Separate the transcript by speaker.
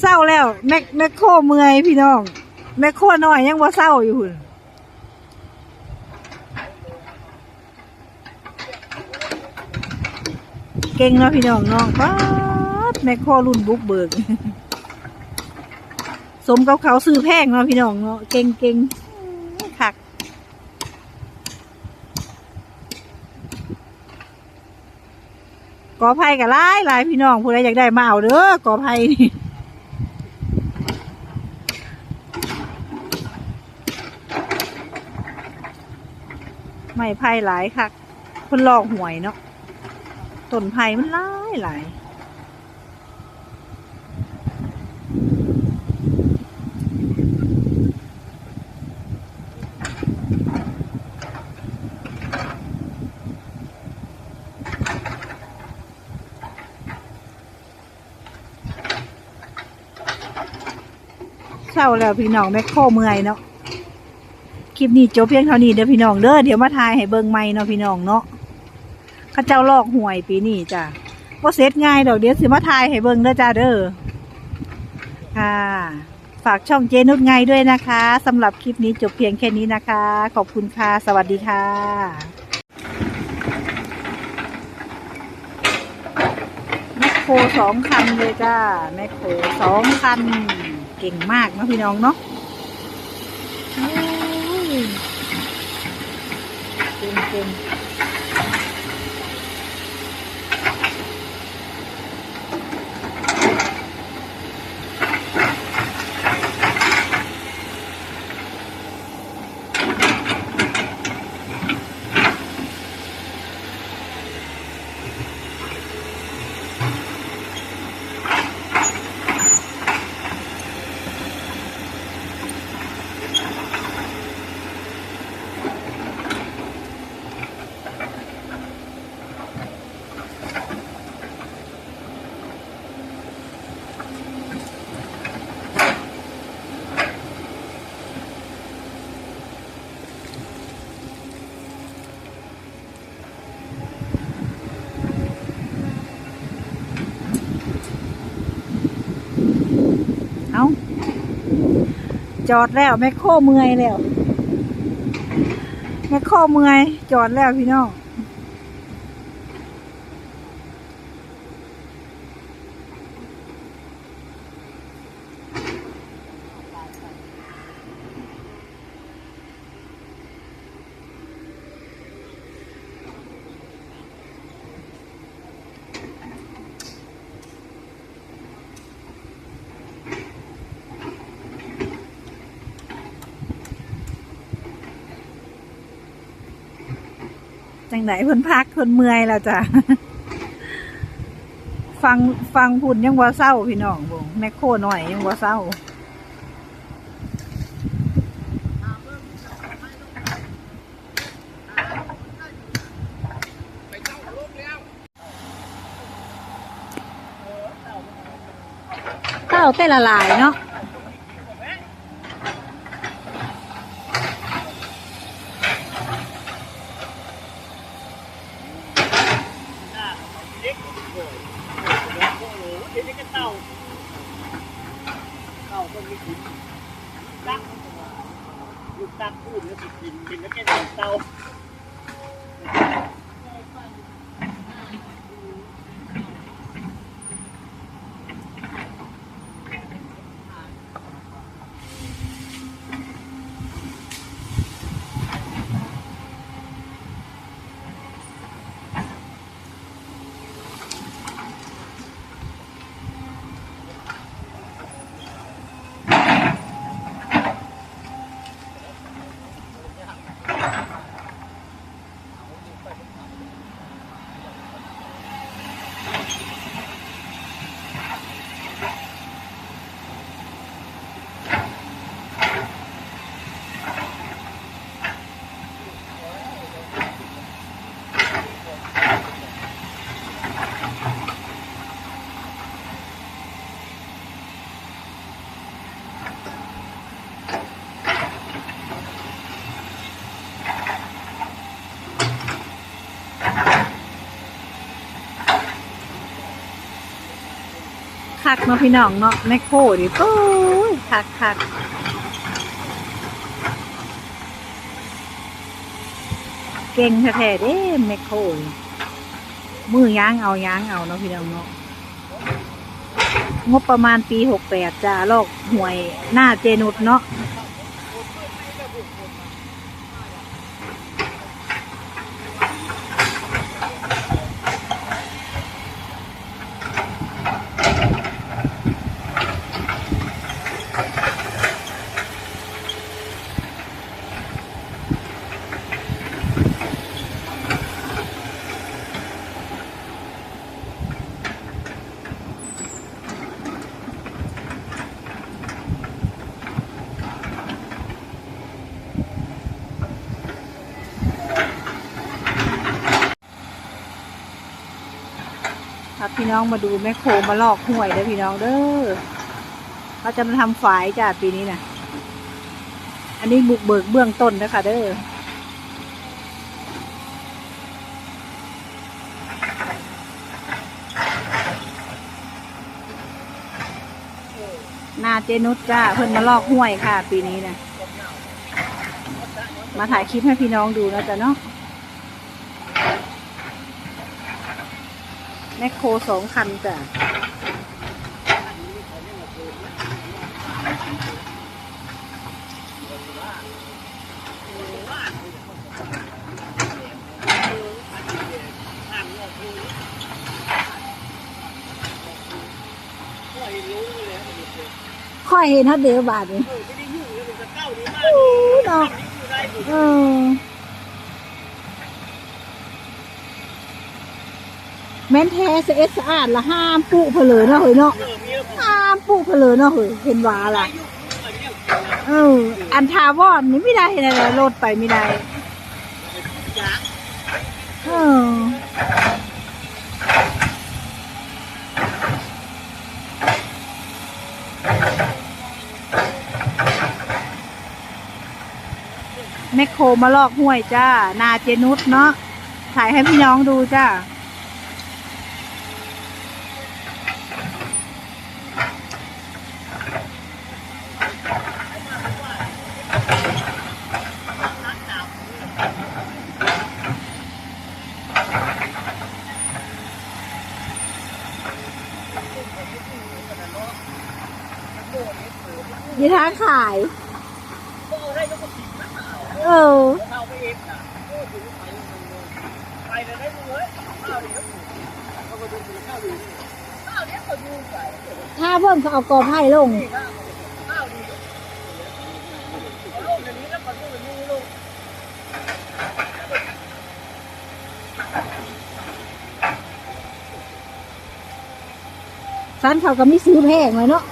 Speaker 1: เศร้าแล้วแม็คแม็คโคเมื่อยพี่น้อง แม็คโครน้อยยังว่าเศร้าอยู่หุ่นเก่งเนาะพี่น้องน้องป๊าดแม็คโครรุ่นบุกเบิก สมกับเขาซื้อแพงเนาะพี่น้องเนาะเก่งเก่งคักกอไผ่กับหลายหลายพี่น้องผู้ใดอยากได้มาเอาเด้อกอไผ่นี่ ไม่ไผ่หลายคักคนลอกหวยเนาะต้นไผ่มันหลายหลายเศร้าแล้วพี่น้องแม่โคเมื่อยเนาะ คลิปนี้จบเพียงเท่านี้เด้อพี่น้องเด้อเดี๋ยวมาทายให้เบิ่งใหม่เนาะพี่น้องเนาะข้าเจ้าลอกหวยปีนี้จ้ะว่าเซตง่ายดอกเดี๋ยวสิมาทายให้เบิ่งเด้อจ้าเด้อค่ะฝากช่องเจนุชไงด้วยนะคะสำหรับคลิปนี้จบเพียงแค่นี้นะคะ ขอบคุณค่ะ สวัสดีค่ะแมคโคสองคันเลยจ้าแมคโครสองคัน เก่งมากเนาะพี่น้องเนาะ ยเจอดแล้วแม่โคเมื่อยแล้วแม่โคเมื่อยจอดแล้วพี่น้อง จังไหนเพิ่นพักเพิ่นเมื่อยแล้วจ้ะฟังฟังพุ่นยังว่าเศร้าพี่น้องบงแมคโครหน่อยยังว่าเศร้าเต้าเต้ละลายเนาะ
Speaker 2: เด็กโอ้ยโอ้โหเด็กก็เต่าเต่าก็มีกินตักลูก ตักพูดแล้วติดกินกินแล้วแกเตา
Speaker 1: คักเนาะพี่น้องเนาะแม่โครดิโอ้ยคักคักเก่งแท้ๆเด้แม่โคร มือย่างเอาย่างเอาเนาะพี่น้องเนาะงบประมาณปีหกแปดจ้าลอกหวยหน้าเจนุดเนาะ ครับพี่น้องมาดูแมคโครมาลอกห้วยเด้อพี่น้องเด้อเขาจะมาทำฝายจ้าปีนี้นะอันนี้บุกเบิกเบื้องต้นนะคะเด้อนาเจนุชจ้าเพิ่นมาลอกห้วยค่ะ ปีนี้นะมาถ่ายคลิปให้พี่น้องดูนะจ๊ะเนาะ แมคโครสองคันจ้ะค่อยเห็นฮะเดี๋ยวบาทนี่โอ้เนาะเออ แม่นแท้เสเอสสะอาดละห้ามปุเพลอเนาะเฮ้ยเนาะห้ามปุเพลอเนาะเฮ้ยเห็นว่าล่ะเอออันทาวอนนี่ไม่ได้เลยนะรถไปไม่ได้เออแมคโครมาลอกห้วยจ้า นาเจนุสเนาะถ่ายให้พี่น้องดูจ้า ยี่ทางขาย เออถ้าเพิ่มเขาเอากอไผ่ลงสันเขาก็ไม่ซื้อแพงเลยเนาะ